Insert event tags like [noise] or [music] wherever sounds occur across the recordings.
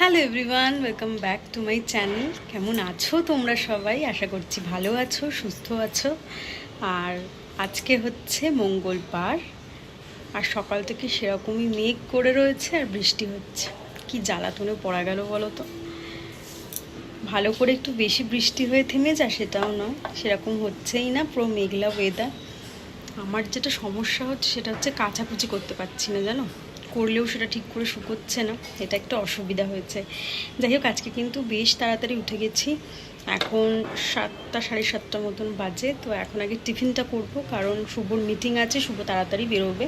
Hello everyone welcome back to my channel কেমন আছো তোমরা সবাই? আশা করছি ভালো আছো, সুস্থ আছো। আর আজকে হচ্ছে মঙ্গলবার। আর সকাল থেকে সেরকমই মেঘ করে রয়েছে আর বৃষ্টি হচ্ছে। কি জ্বালাতনে পড়া গেল বলো তো ভালো করে একটু বেশি বৃষ্টি হয়ে থেমে যা, সেটাও নয়। সেরকম হচ্ছেই না পুরো মেঘলা ওয়েদার আমার যেটা সমস্যা হচ্ছে, সেটা হচ্ছে কাচাকুচি করতে পারছি না, জানো? করলেও সেটা ঠিক করে শুকোচ্ছে না, এটা একটা অসুবিধা হয়েছে। যাই হোক, আজকে কিন্তু বেশ তাড়াতাড়ি উঠে গেছি। এখন সাতটা, সাড়ে সাতটা মতন বাজে, তো এখন আগে টিফিনটা করব, কারণ শুভর মিটিং আছে, শুভ তাড়াতাড়ি বেরোবে।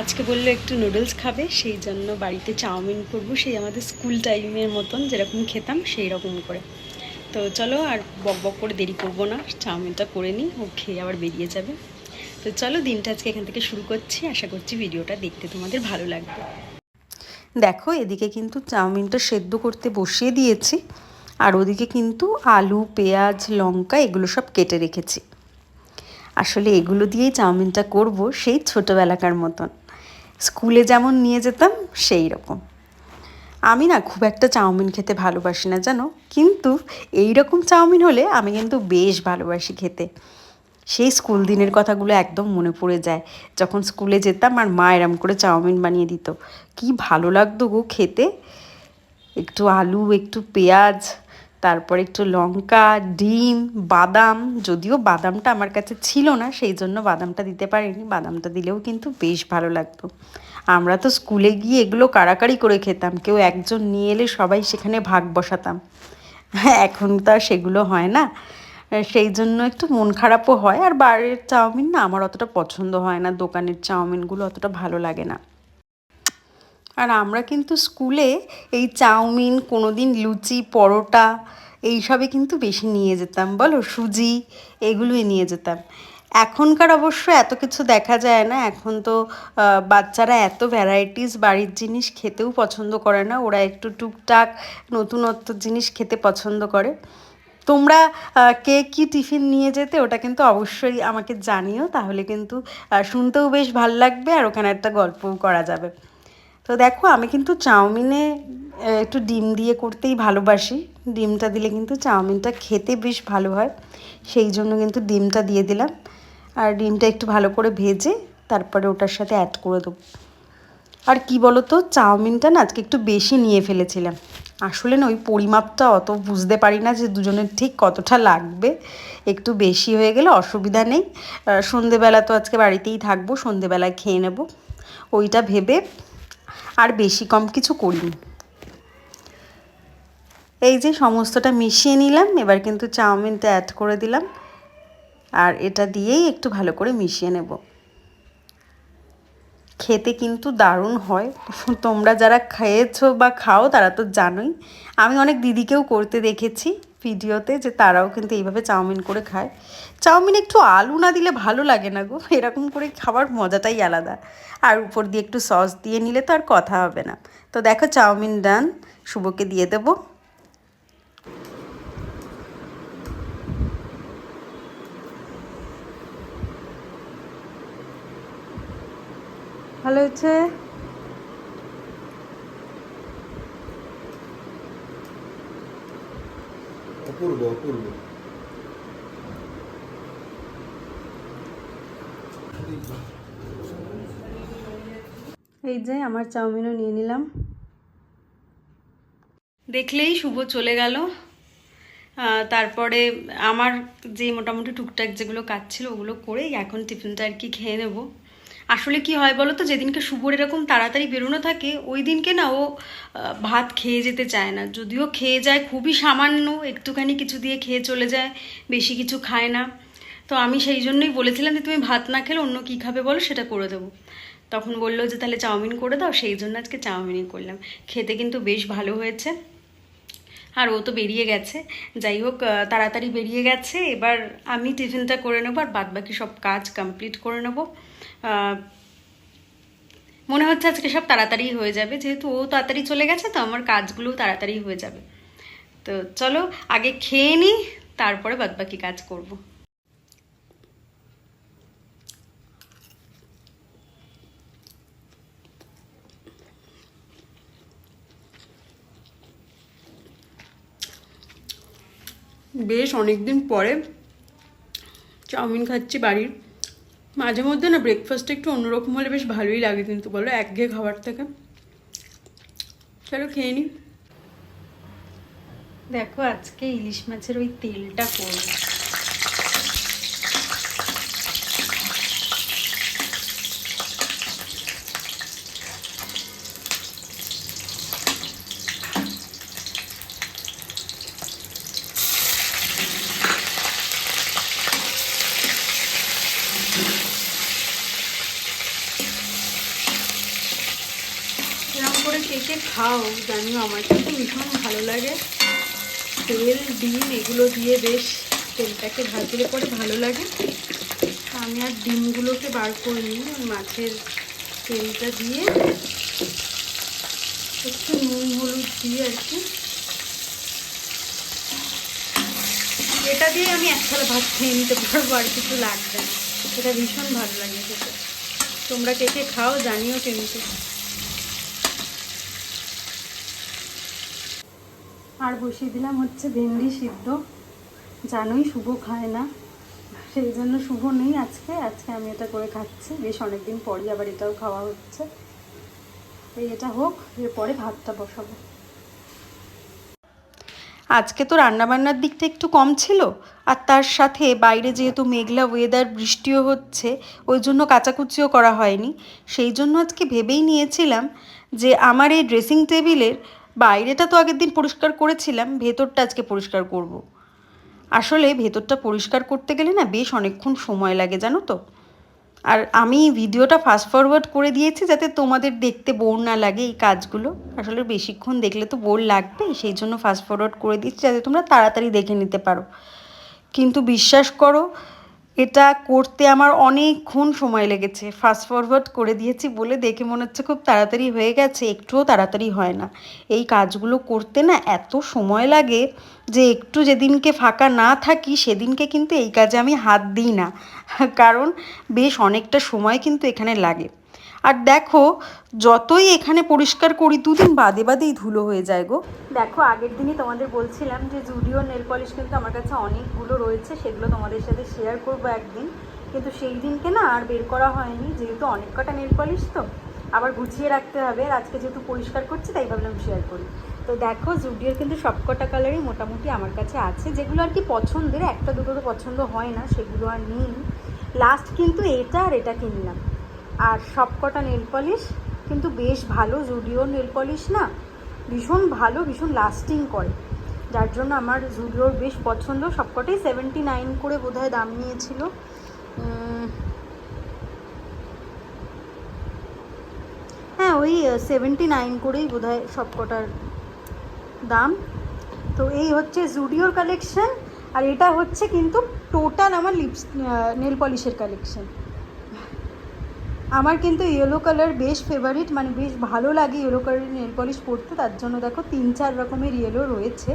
আজকে বলল একটু নুডলস খাবে, সেই জন্য বাড়িতে চাউমিন করব, সেই আমাদের স্কুল টাইমের মতন যেরকম খেতাম, সেই রকম করে। তো চলো আর বক বক করে দেরি করব না, চাউমিনটা করে নিই, ও খেয়ে আবার বেরিয়ে যাবে। তো চলো দিনটা আজকে এখান থেকে শুরু করছি। আশা করছি ভিডিওটা দেখতে তোমাদের ভালো লাগবে। দেখো, এদিকে কিন্তু চাউমিনটা সেদ্ধ করতে বসিয়ে দিয়েছি, আর ওদিকে কিন্তু আলু, পেঁয়াজ, লঙ্কা এগুলো সব কেটে রেখেছি। আসলে এগুলো দিয়েই চাউমিনটা করব সেই ছোটোবেলাকার মতন। স্কুলে যেমন নিয়ে যেতাম, সেই রকম। আমি না খুব একটা চাউমিন খেতে ভালোবাসি না, জানো? কিন্তু এই রকম চাউমিন হলে আমি কিন্তু বেশ ভালোবাসি খেতে। সেই স্কুল দিনের কথাগুলো একদম মনে পড়ে যায়। যখন স্কুলে যেতাম আর মা এরম করে চাউমিন বানিয়ে দিত। কি ভালো লাগতো গো খেতে। একটু আলু, একটু পেঁয়াজ, তারপর একটু লঙ্কা, ডিম, বাদাম। যদিও বাদামটা আমার কাছে ছিল না, সেই জন্য বাদামটা দিতে পারিনি। বাদামটা দিলেও কিন্তু বেশ ভালো লাগতো। আমরা তো স্কুলে গিয়ে এগুলো কাড়াকাড়ি করে খেতাম। কেউ একজন নিয়ে এলে সবাই সেখানে ভাগ বসাতাম। এখন তো আর সেগুলো হয় না। সেই জন্য একটু মন খারাপও হয়। আর বাইরের চাউমিন না আমার অতটা পছন্দ হয় না। দোকানের চাউমিনগুলো অতটা ভালো লাগে না। আর আমরা কিন্তু স্কুলে এই চাউমিন কোনো দিন লুচি, পরোটা এইসবে কিন্তু বেশি নিয়ে যেতাম। বলো, সুজি এগুলোই নিয়ে যেতাম। এখনকার অবশ্য এত কিছু দেখা যায় না। এখন তো বাচ্চারা এত ভ্যারাইটিস বাড়ির জিনিস খেতেও পছন্দ করে না। ওরা একটু টুকটাক নতুনত্ব জিনিস খেতে পছন্দ করে। তোমরা কে কি টিফিন নিয়ে যেতে ওটা কিন্তু অবশ্যই আমাকে জানিও, তাহলে কিন্তু শুনতেও বেশ ভালো লাগবে আর ওখানে একটা গল্পও করা যাবে। তো দেখো, আমি কিন্তু চাউমিনে একটু ডিম দিয়ে করতেই ভালোবাসি। ডিমটা দিলে কিন্তু চাউমিনটা খেতে বেশ ভালো হয়, সেই জন্য কিন্তু ডিমটা দিয়ে দিলাম। আর ডিমটা একটু ভালো করে ভেজে তারপরে ওটার সাথে অ্যাড করে দেবো। আর কি বলো তো চাউমিনটা না আজকে একটু বেশি নিয়ে ফেলেছিলাম। আসলে না ওই পরিমাপটা অত বুঝতে পারি না যে দুজনের ঠিক কতটা লাগবে। একটু বেশি হয়ে গেলে অসুবিধা নেই। সন্ধেবেলা তো আজকে বাড়িতেই থাকব, সন্ধেবেলায় খেয়ে নেব। ওইটা ভেবে আর বেশি কম কিছু করিনি। এই যে সমস্তটা মিশিয়ে নিলাম, এবার কিন্তু চাউমিনটা অ্যাড করে দিলাম। আর এটা দিয়েই একটু ভালো করে মিশিয়ে নেব। খেতে কিন্তু দারুণ হয়। [laughs] তোমরা যারা খেয়েছো বা খাও, তারা তো জানোই। আমি অনেক দিদিকেও করতে দেখেছি ভিডিওতে যে তারাও কিন্তু এইভাবে চাউমিন করে খায়। চাউমিন একটু আলু না দিলে ভালো লাগে না গো। [laughs] এরকম করে খাবার মজাটাই আলাদা। আর উপর দিয়ে একটু সস দিয়ে নিলে তো আর কথা হবে না। তো দেখো, চাউমিন ডান শুভকে দিয়ে দেবো। ভালো হয়েছে? অপূর্ব অপূর্ব। এই যে আমার চাউমিনও নিয়ে নিলাম। দেখলেই শুভ চলে গেল। তারপরে আমার যে মোটামুটি টুকটাক যেগুলো কাজ ছিল ওগুলো করেই এখন টিফিনটা আর কি খেয়ে নেব। আসলে কি হয় বলো তো যেদিনকে শুভর এরকম তাড়াতাড়ি বেরোনো থাকে, ওই দিনকে না ও ভাত খেয়ে যেতে চায় না। যদিও খেয়ে যায়, খুবই সামান্য, একটুখানি কিছু দিয়ে খেয়ে চলে যায়, বেশি কিছু খায় না। তো আমি সেই জন্যই বলেছিলাম যে, তুমি ভাত না খেলে অন্য কী খাবে বলো, সেটা করে দেবো। তখন বলল যে, তাহলে চাউমিন করে দাও। সেই জন্য আজকে চাউমিনই করলাম। খেতে কিন্তু বেশ ভালো হয়েছে। আর ও তো বেরিয়ে গেছে। যাই হোক তাড়াতাড়ি বেরিয়ে গেছে। এবার আমি টিফিনটা করে নেব আর বাদবাকি সব কাজ কমপ্লিট করে নেব। মনে হচ্ছে আজকে সব তাড়াতাড়ি হয়ে যাবে, যেহেতু ও তাড়াতাড়ি চলে গেছে, তো আমার কাজগুলো তাড়াতাড়ি হয়ে যাবে। তো চলো, আগে খেয়ে নিই তারপরে বাদবাকি কাজ করব। বেশ, অনেকদিন পরে চাউমিন খাচ্ছি বাড়ির। মাঝে মধ্যে না ব্রেকফাস্টটা একটু অন্যরকম হলে বেশ ভালোই লাগে কিন্তু বলো একঘেয়ে খাবার থেকে। চলো খেয়ে নিই দেখো আজকে ইলিশ মাছের ওই তেলটা করব এরকম করে কে কে খাও জানিও আমার কিন্তু ভীষণ ভালো লাগে তেল ডিম এগুলো দিয়ে বেশ তেলটাকে ভাজলে পরে ভালো লাগে। আমি আর ডিমগুলোকে বার করে নিই মাছের তেলটা দিয়ে। একটু নুন, হলুদ দিয়ে আর কি। এটা দিয়ে আমি এক থালা ভাত খেয়ে নিতে পারব, আর কিছু লাগবে না। ভীষণ ভালো লাগে খেতে। তোমরা কে কে খাও জানিও কিন্তু। আর বসিয়ে দিলাম হচ্ছে ভেন্ডি সিদ্ধ। জানোই শুভ খায় না। সেই জন্য শুভ নেই আজকে। আজকে আমি এটা করে খাচ্ছি। বেশ অনেকদিন পরই আবার এটাও খাওয়া হচ্ছে। এই এটা হোক এরপরে ভাতটা বসাবো। আজকে তো রান্নাবান্নার দিকটা একটু কম ছিল, আর তার সাথে বাইরে যেহেতু মেঘলা ওয়েদার বৃষ্টিও হচ্ছে, ওই জন্য কাচাকুচিও করা হয়নি। সেই জন্য আজকে ভেবেই নিয়েছিলাম যে আমার এই ড্রেসিং টেবিলের বাইরেটা তো আগের দিন পরিষ্কার করেছিলাম, ভেতরটা আজকে পরিষ্কার করব। আসলে ভেতরটা পরিষ্কার করতে গেলে না বেশ অনেকক্ষণ সময় লাগে, জানো তো। আর আমি ভিডিওটা ফাস্ট ফরওয়ার্ড করে দিয়েছি যাতে তোমাদের দেখতে বোর না লাগে এই কাজগুলো। আসলে বেশিক্ষণ দেখলে তো বোর লাগবে, সেই জন্য ফাস্ট ফরওয়ার্ড করে দিচ্ছি যাতে তোমরা তাড়াতাড়ি দেখে নিতে পারো। কিন্তু বিশ্বাস করো এটা করতে আমার অনেকক্ষণ সময় লেগেছে। ফাস্ট ফরওয়ার্ড করে দিয়েছি বলে দেখে মনে হচ্ছে খুব তাড়াতাড়ি হয়ে গেছে, একটুও তাড়াতাড়ি হয় না। এই কাজগুলো করতে না এত সময় লাগে যে একটু যেদিনকে ফাঁকা না থাকি, সেদিনকে কিন্তু এই কাজে আমি হাত দিই না। কারণ বেশ অনেকটা সময় কিন্তু এখানে লাগে। আর দেখো, যতই এখানে পরিষ্কার করি, দুদিন বাদে বাদেই ধুলো হয়ে যায় গো। দেখো, আগের দিনই তোমাদের বলছিলাম যে জুডিও নেল পলিশ কিন্তু আমার কাছে অনেকগুলো রয়েছে, সেগুলো তোমাদের সাথে শেয়ার করব একদিন। কিন্তু সেই দিনকে না আর বের করা হয়নি, যেহেতু অনেক কটা নেল পলিশ তো, আবার গুছিয়ে রাখতে হবে। আর আজকে যেহেতু পরিষ্কার করছি, তাই ভাবলাম শেয়ার করি। তো দেখো, জুডিওর কিন্তু সবকটা কালারই মোটামুটি আমার কাছে আছে। যেগুলো আর কি পছন্দের, একটা দুটো তো পছন্দ হয় না, সেগুলো আর নেই। লাস্ট কিন্তু এটা আর এটা কিনলাম। আর সবকটা নেল পলিশ কিন্তু বেশ ভালো জুডিওর নেল পলিশ না? ভীষণ ভালো, ভীষণ লাস্টিং করে। যার জন্য আমার জুডিওর বেশ পছন্দ। সবকটাই সেভেন্টি নাইন করে বোধহয় দাম নিয়েছিল। হ্যাঁ ওই সেভেন্টি নাইন করেই বোধহয় সবকটার দাম। তো এই হচ্ছে জুডিওর কালেকশন আর এটা হচ্ছে কিন্তু টোটাল আমার লিপস নেল পলিশের কালেকশন আমার কিন্তু ইয়েলো কালার বেশ ফেভারিট মানে বেশ ভালো লাগে ইয়েলো কালারের নেল পলিশ পরতে। তার জন্য দেখো তিন চার রকমের ইয়েলো রয়েছে।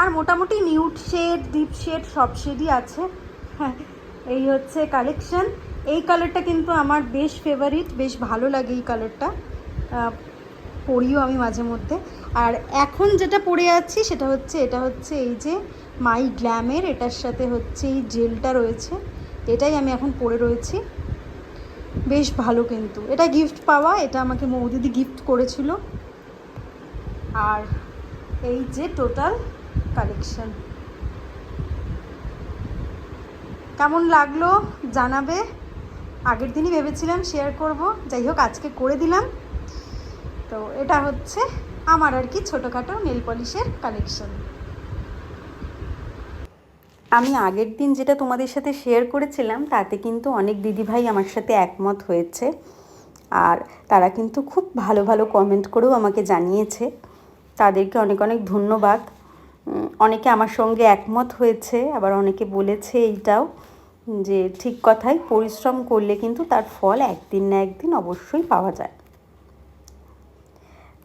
আর মোটামুটি নিউড শেড ডিপ শেড সব শেডই আছে। হ্যাঁ [laughs] এই হচ্ছে কালেকশন এই কালারটা কিন্তু আমার বেশ ফেভারিট বেশ ভালো লাগে এই কালারটা পরিও আমি মাঝে মধ্যে। আর এখন যেটা পরে আছি সেটা হচ্ছে, এটা হচ্ছে এই যে মাই গ্ল্যামের এটার সাথে হচ্ছে এই জেলটা রয়েছে। এটাই আমি এখন পরে রয়েছি। বেশ ভালো কিন্তু। এটা গিফট পাওয়া, এটা আমাকে মৌদিদি গিফট করেছিল। আর এই যে টোটাল কালেকশন কেমন লাগল জানাবে? আগের দিনই ভেবেছিলাম শেয়ার করব। যাই হোক, আজকে করে দিলাম। তো এটা হচ্ছে আমার আর কি ছোটোখাটো নেল পলিশের কালেকশন আমি আগের দিন যেটা তোমাদের সাথে শেয়ার করেছিলাম, তাতে কিন্তু অনেক দিদিভাই আমার সাথে একমত হয়েছে। আর তারা কিন্তু খুব ভালো ভালো কমেন্ট করেও আমাকে জানিয়েছে। তাদেরকে অনেক অনেক ধন্যবাদ। অনেকে আমার সঙ্গে একমত হয়েছে, আবার অনেকে বলেছে এইটাও, যে ঠিক কথাই, পরিশ্রম করলে কিন্তু তার ফল একদিন না একদিন অবশ্যই পাওয়া যায়।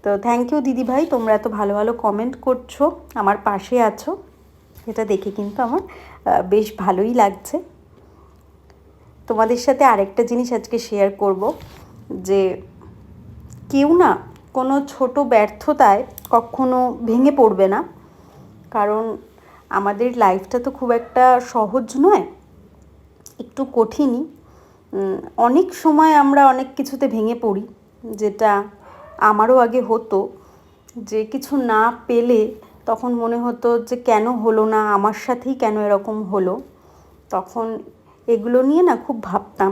তো থ্যাংক ইউ দিদিভাই, তোমরা এত ভালো ভালো কমেন্ট করছ, আমার পাশে আছো। এটা দেখে কিন্তু আমার বেশ ভালোই লাগছে। তোমাদের সাথে আরেকটা জিনিস আজকে শেয়ার করব, যে কেউ না কোনো ছোট ব্যর্থতায় কখনো ভেঙে পড়বে না। কারণ আমাদের লাইফটা তো খুব একটা সহজ নয়, একটু কঠিনই। অনেক সময় আমরা অনেক কিছুতে ভেঙে পড়ি, যেটা আমারও আগে হতো, যে কিছু না পেলে তখন মনে হতো যে কেন হলো না, আমার সাথেই কেন এরকম হলো। তখন এগুলো নিয়ে না খুব ভাবতাম।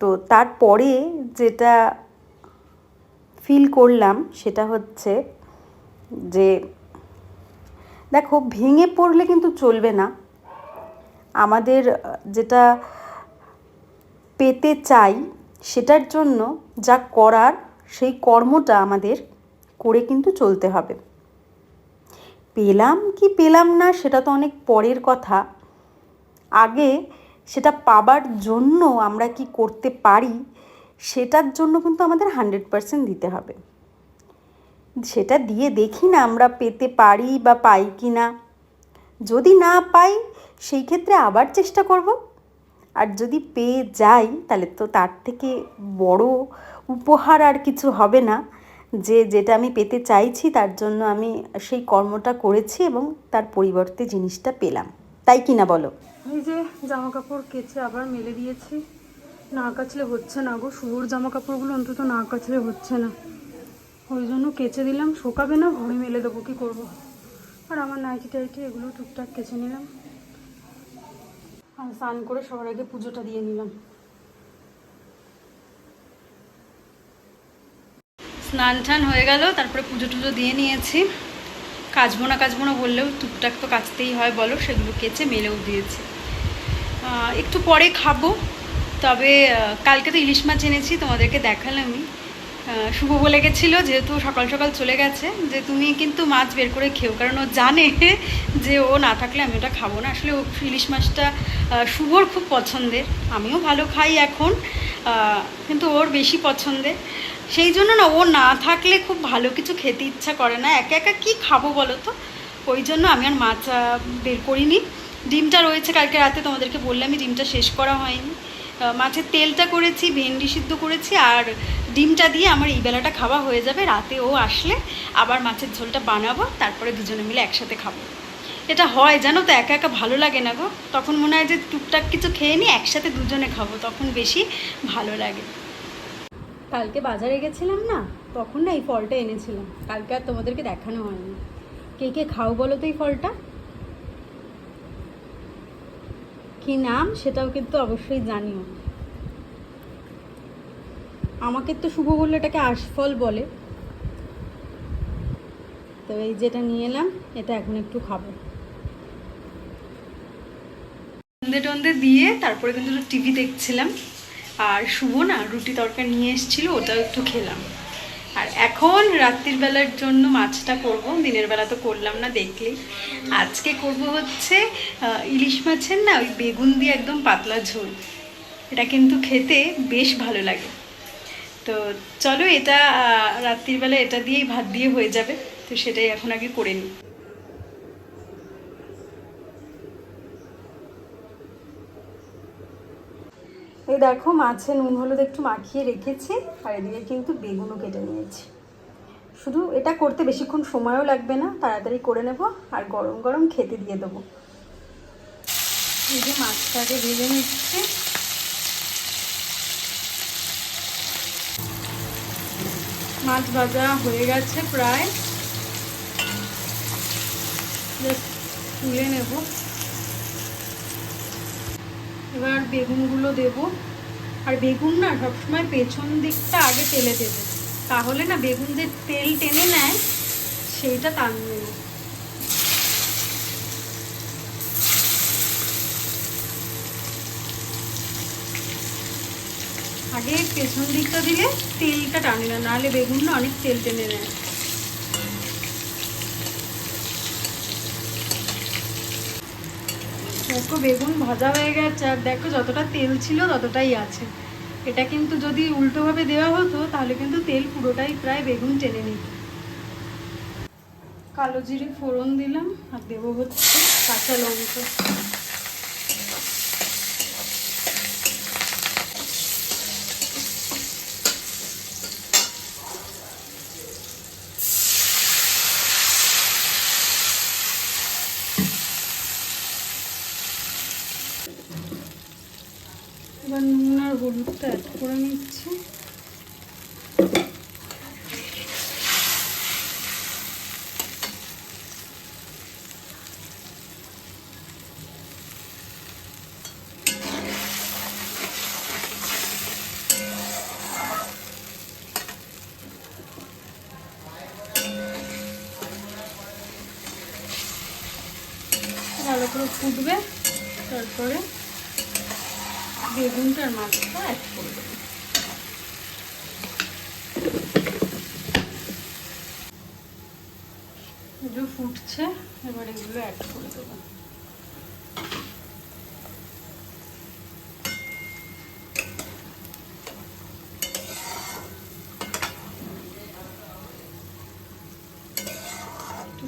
তো তারপরে যেটা ফিল করলাম সেটা হচ্ছে যে, দেখো ভেঙে পড়লে কিন্তু চলবে না। আমাদের যেটা পেতে চাই সেটার জন্য যা করার সেই কর্মটা আমাদের করে কিন্তু চলতে হবে। পেলাম কি পেলাম না সেটা তো অনেক পরের কথা। আগে সেটা পাবার জন্য আমরা কি করতে পারি সেটার জন্য কিন্তু আমাদের হান্ড্রেড পারসেন্ট দিতে হবে। সেটা দিয়ে দেখি না আমরা পেতে পারি বা পাই কি না। যদি না পাই সেই ক্ষেত্রে আবার চেষ্টা করব। আর যদি পেয়ে যাই তাহলে তো তার থেকে বড় উপহার আর কিছু হবে না। যে যেটা আমি পেতে চাইছি, তার জন্য আমি সেই কর্মটা করেছি এবং তার পরিবর্তে জিনিসটা পেলাম। তাই কি না বলো? এই যে জামা কাপড় কেচে আবার মেলে দিয়েছি। না কাচলে হচ্ছে না গো, শুয়োর জামা কাপড়গুলো অন্তত না কাচলে হচ্ছে না। ওই জন্য কেচে দিলাম, শোকাবে না ঘরে মেলে দেবো, কি করব? আর আমার নাইটি টাইটি এগুলো টুকটাক কেচে নিলাম। আর স্নান করে সবার আগে পুজোটা দিয়ে নিলাম। স্নান টান হয়ে গেল, তারপরে পুজো টুজো দিয়ে নিয়েছি। কাচবো না কাচবো না বললেও টুকটাক তো কাচতেই হয়, বলো, সেগুলো কেচে মেলেও দিয়েছি। একটু পরে খাব, তবে কালকে তো ইলিশ মাছ এনেছি, তোমাদেরকে দেখালামই। শুভ বলে গেছিল, যেহেতু সকাল সকাল চলে গেছে, যে তুমি কিন্তু মাছ বের করে খেও, কারণ ও জানে [laughs] যে ও না থাকলে আমি ওটা খাব না। আসলে ও ইলিশ মাছটা শুভর খুব পছন্দের, আমিও ভালো খাই এখন কিন্তু ওর বেশি পছন্দের। সেই জন্য না ও না থাকলে খুব ভালো কিছু খেতে ইচ্ছা করে না। একা একা কি খাব বলো তো? ওই জন্য আমি আর মাছ বের করিনি। ডিমটা রয়েছে কালকে রাতে, তোমাদেরকে বললামই ডিমটা শেষ করা হয়নি। মাছের তেলটা করেছি, ভেন্ডি সিদ্ধ করেছি, আর ডিমটা দিয়ে আমার এই বেলাটা খাওয়া হয়ে যাবে। রাতে ও আসলে আবার মাছের ঝোলটা বানাবো, তারপরে দুজনে মিলে একসাথে খাব। এটা হয়, জানো তো, একা একা ভালো লাগে না গো? তখন মনে হয় যে টুকটাক কিছু খেয়ে নিই একসাথে দুজনে খাব, তখন বেশি ভালো লাগে। কালকে বাজারে গেছিলাম না, তখন না এই ফলটা এনেছিলাম। কালকে আর তোমাদেরকে দেখানো হয়নি। কে কে খাও বলো তো এই ফলটা? কি নাম সেটাও কিন্তু অবশ্যই জানিও। আমাকে তো শুভ বলল এটাকে আশফল বলে। তো এই যেটা নিয়ে এলাম, এটা এখন একটু খাব। সন্ধে টন্ধে দিয়ে তারপরে কিন্তু টিভি দেখছিলাম। আর শুভ না রুটি তরকারি নিয়ে এসেছিল, ওটাও একটু খেলাম। আর এখন রাত্রির বেলার জন্য মাছটা করব, দিনের বেলা তো করলাম না দেখলেই। আজকে করব হচ্ছে ইলিশ মাছের না ওই বেগুন দিয়ে একদম পাতলা ঝোল। এটা কিন্তু খেতে বেশ ভালো লাগে। তো চলো এটা রাত্রির বেলা এটা দিয়েই ভাত দিয়ে হয়ে যাবে। তো সেটাই এখন আগে করে নিই। এই দেখো মাছে নুন, হলুদ একটু মাখিয়ে রেখেছি, আর এদিকে কিন্তু বেগুনও কেটে নিয়েছি। শুধু এটা করতে বেশিক্ষণ সময়ও লাগবে না, তাড়াতাড়ি করে নেব, আর গরম গরম খেতে দিয়ে দেবো। এই যে মাছটাকে ভেজে নিচ্ছে। মাছ ভাজা হয়ে গেছে প্রায়। তুলে নেব। এবার বেগুনগুলো দেব। আর বেগুন না সবসময় পেছন দিকটা আগে তেলে দেবে। তাহলে না বেগুন যে তেল টেনে নেয়, সেইটা টানবে না আগে পেছন দিকটা দিলে তেলটা টানে না নাহলে বেগুন না অনেক তেল টেনে নেয়। দেখো বেগুন ভাজা হয়ে গেছে, আর দেখো যতটা তেল ছিল ততটাই আছে। এটা কিন্তু যদি উল্টোভাবে দেওয়া হতো, তাহলে কিন্তু তেল পুরোটাই প্রায় বেগুন টেনে নিত। কালো জিরে ফোড়ন দিলাম, আর দেবো হচ্ছে কাঁচা লঙ্কা। হলুদটা অ্যাড করে নিচ্ছি। ভালো করে ফুটবে তারপরে বেগুনটার মাছটা অ্যাড করে দেবো। এগুলো ফুটছে, এবার এগুলো অ্যাড করে দেবো।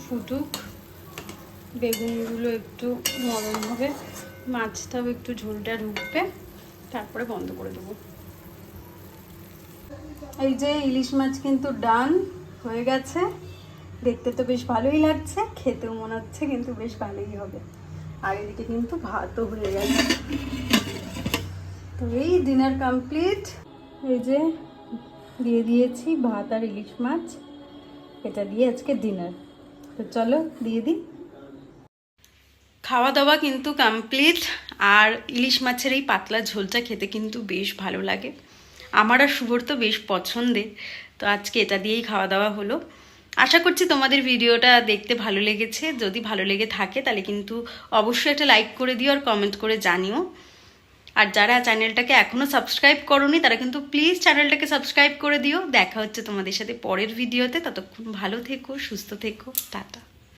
ফুটুক, বেগুনগুলো একটু নরম হবে, মাছটাও একটু ঝোলটা ঢুকবে। তারপরে বন্ধ করে দেবো। এই যে ইলিশ মাছ কিন্তু ডান হয়ে গেছে। দেখতে তো বেশ ভালোই লাগছে, খেতেও মনে হচ্ছে কিন্তু বেশ ভালোই হবে। আর এদিকে কিন্তু ভাতও হয়ে গেছে। তো এই ডিনার কমপ্লিট। এই যে দিয়ে দিয়েছি ভাত আর ইলিশ মাছ। এটা দিয়ে আজকে ডিনার। তো চলো, দিয়ে দিই। খাওয়া দাওয়া কিন্তু কমপ্লিট আর ইলিশ মাছের এই পাতলা ঝোলটা খেতে কিন্তু বেশ ভালো লাগে। আমার আর শুভর তো বেশ পছন্দের, তো আজকে এটা দিয়েই খাওয়া দাওয়া হলো। আশা করছি তোমাদের ভিডিওটা দেখতে ভালো লেগেছে। যদি ভালো লেগে থাকে তাহলে কিন্তু অবশ্যই একটা লাইক করে দিও আর কমেন্ট করে জানিও। আর যারা চ্যানেলটাকে এখনও সাবস্ক্রাইব করোনি, তারা কিন্তু প্লিজ চ্যানেলটাকে সাবস্ক্রাইব করে দিও। দেখা হচ্ছে তোমাদের সাথে পরের ভিডিওতে। ততক্ষণ ভালো থেকো, সুস্থ থেকো। টাটা।